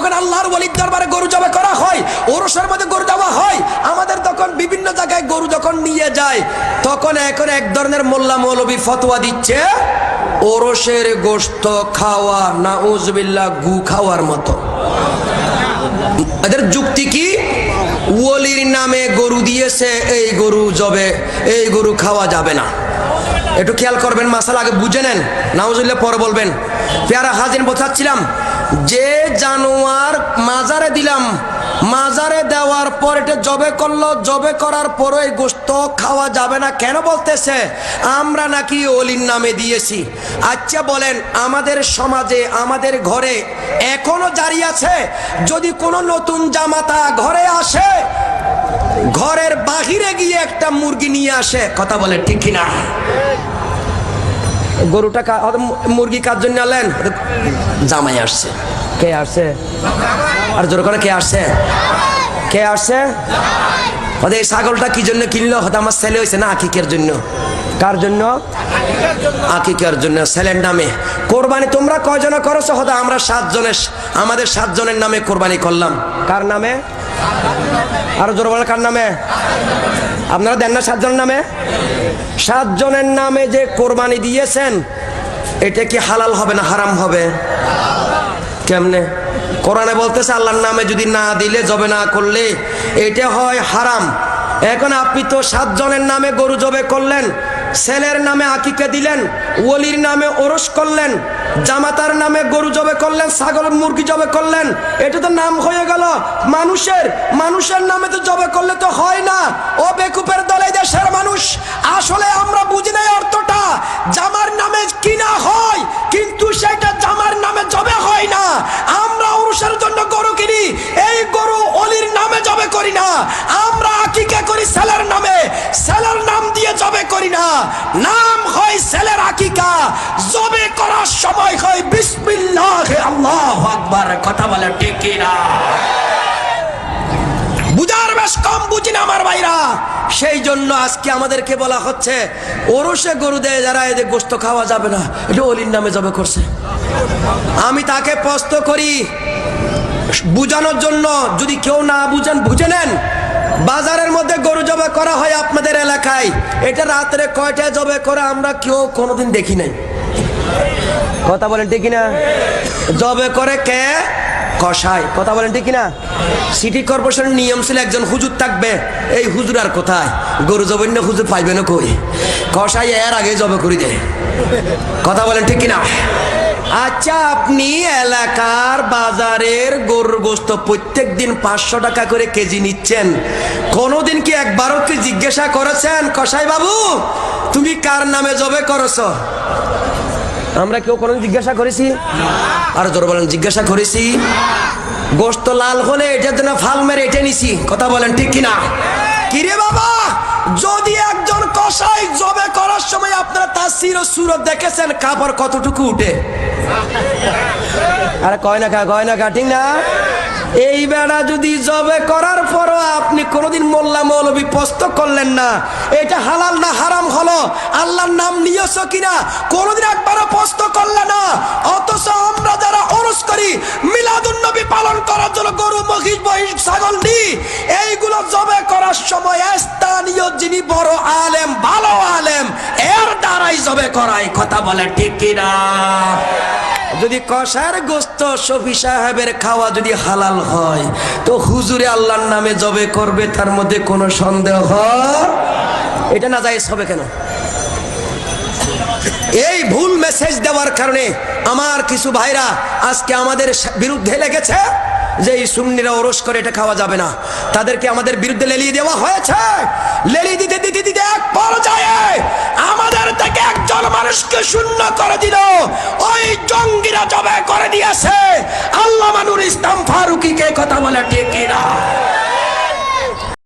যখন আল্লাহর ওলির দরবারে গরু জবে করা হয়, ওরসের মধ্যে গরু দেওয়া হয়, আমাদের তখন বিভিন্ন জায়গায় গরু যখন নিয়ে যায়, তখন এখন এক ধরনের মোল্লা মৌলবী ফতোয়া দিচ্ছে, ওরসের গোস্ত খাওয়া না উজবিল্লা গু খাওয়ার মতো। এদের যুক্তি কি? ওলির নামে গরু দিয়েছে, এই গরু জবে, এই গরু খাওয়া যাবে না। একটু খেয়াল করবেন, মাসাল আগে বুঝে নেন নাউজুল্লাহ পরে বলবেন। পেয়ারা হাজির বোঝাচ্ছিলাম যে জানোয়ার মাজারে দিলাম, মাজারে দেওয়ার পর এটা জবে করল, জবে করার পরে গোস্ত খাওয়া যাবে না। কেন বলতেছে? আমরা নাকি অলির নামে দিয়েছি। আচ্ছা বলেন, আমাদের সমাজে, আমাদের ঘরে এখনও জারি আছে? যদি কোনো নতুন জামাতা ঘরে আসে, ঘরের বাহিরে গিয়ে একটা মুরগি নিয়ে আসে, কথা বলে ঠিক কিনা? গরুটা মুরগি কার জন্য আনলেন? জামাই আসছে। কে আসছে? আর জোর করে, কে আসছে? কে আসছে? হয়তো এই ছাগলটা কি জন্য কিনলো? হয়তো আমার ছেলে হয়েছে না আকিকের জন্য? কার জন্য? আকিকের জন্য, ছেলের নামে। কোরবানি তোমরা কয়জনে করেছ? হয়তো আমরা সাতজনের আমাদের সাতজনের নামে কোরবানি করলাম। কার নামে? আরও জোর বলে কার নামে? আপনারা দেন না সাতজনের নামে? সাতজনের নামে যে কোরবানি দিয়েছেন, এটা কি হালাল হবে না হারাম হবে? কেমনে? কোরআনে বলতেছে, আল্লাহর নামে যদি না দিলে, জবে না করলে, এটা হয় হারাম। এখন আপনি তো সাতজনের নামে গরু জবে করলেন ছেলের নামে আকিকে দিলেন, ওলির নামে ওরস করলেন, জামাতার নামে গরু জবে করলেন, ছাগল মুরগি জবে করলেন। এটা তো নাম হয়ে গেল। মানুষের মানুষের নামে তো জবে করলে তো হয় না। ও বেকুপের দলে দেশের মানুষ। আসলে আমরা বুঝি নাই অর্থটা। জামার নামে কিনা হয়, কিন্তু সেটা জামার নামে জবে হয় না। আমরা পুরুষের জন্য গরু কিনি, এই গরু অলির নামে জবে করি না। নাম হয় সেলের আকিকা। জবে করার সময় হয় বিসমিল্লাহ আল্লাহ আকবার। কথা বলে ঠিক না বুঝার বেশ কম বুঝি না আমার ভাইরা। সেই জন্য আজকে আমাদেরকে বলা হচ্ছে, ওরসে গরু দেয় যারা এদের গোস্ত খাওয়া যাবে না, এটা অলির নামে জবে করছে। আমি তাকে প্রশ্ন করি, বুঝানোর জন্য যদি কেউ না বুঝেন, বুঝে নেন বাজারের মধ্যে গরু জবে করা হয় আপনাদের এলাকায়। এটা রাত্রে কয়টায় জবে করে আমরা কেউ কোনোদিন দেখি নাই। কথা বলেন ঠিক না জবে করে কে? কষাই কথা বলেন ঠিক না সিটি কর্পোরেশনের নিয়ম ছিল একজন হুজুর থাকবে, এই হুজুর আর কোথায়? গরু জবেন না হুজুর পাইবে না কই? কষাই এর আগে জবে করে দেয়। কথা বলেন ঠিক কিনা? আচ্ছা আপনি এলাকার বাজারের গরুর গোস্ত প্রত্যেক দিন পাঁচশো টাকা করে কেজি নিচ্ছেন। কোনোদিন কি একবারও কি জিজ্ঞাসা করেছেন, কসাই বাবু, তুমি কার নামে জবে করেছ? আমরা কেউ কোনো জিজ্ঞাসা করেছি? আর জোর বলেন, জিজ্ঞাসা করেছি। গোস্ত লাল হলে এটার জন্য ফাল মেরে এটা নিছি, কথা বলেন ঠিক কিনা? কিরে বাবা, যদি একজন কসাই জবে করার সময় আপনারা তার সির সুরত দেখেছেন, কাপড় কতটুকু উঠে? আরে কয় না কা কয় না কা ঠিক না? এই বেড়া যদি জবে করার পরও আপনি কোনোদিন মোল্লা মৌলবী প্রস্ত করলেন না, এটা হালাল না হারাম হলো? আল্লাহর নাম নিয়েছ কিনা? কোনোদিন একবারও প্রস্ত করলে না। অথচ আমরা যারা অরস করি, মিলাদুন নবী পালন করার জন্য গরু, মহিষ মহিষ, ছাগল নি এইগুলো জবে করার সময় স্থানীয় যিনি বড় এর জবে করাই কথা বলে, ঠিক কিনা? যদি কষার গোস্ত শফি সাহেবের খাওয়া যদি হালাল হয়, তো হুজুরে আল্লাহর নামে জবে করবে, তার মধ্যে কোনো সন্দেহ এটা না যায় হবে কেন? এই ভুল মেসেজ দেওয়ার কারণে আমার কিছু ভাইরা আজকে আমাদের বিরুদ্ধে লেগেছে। যে এই সুন্নিরা ওরস করে এটা খাওয়া যাবে না। তাদেরকে আমাদের বিরুদ্ধে লেলিয়ে দেওয়া হয়েছে। লেলিয়ে দিতে দিতে দিতে এক পর্যায়ে আমাদের থেকে একজন মানুষকে শূন্য করে দিল। ওই জঙ্গিরা জবে করে দিয়েছে। আল্লাহ মানুর ইসলাম ফারুকিকে কথা বলে ঠিক না।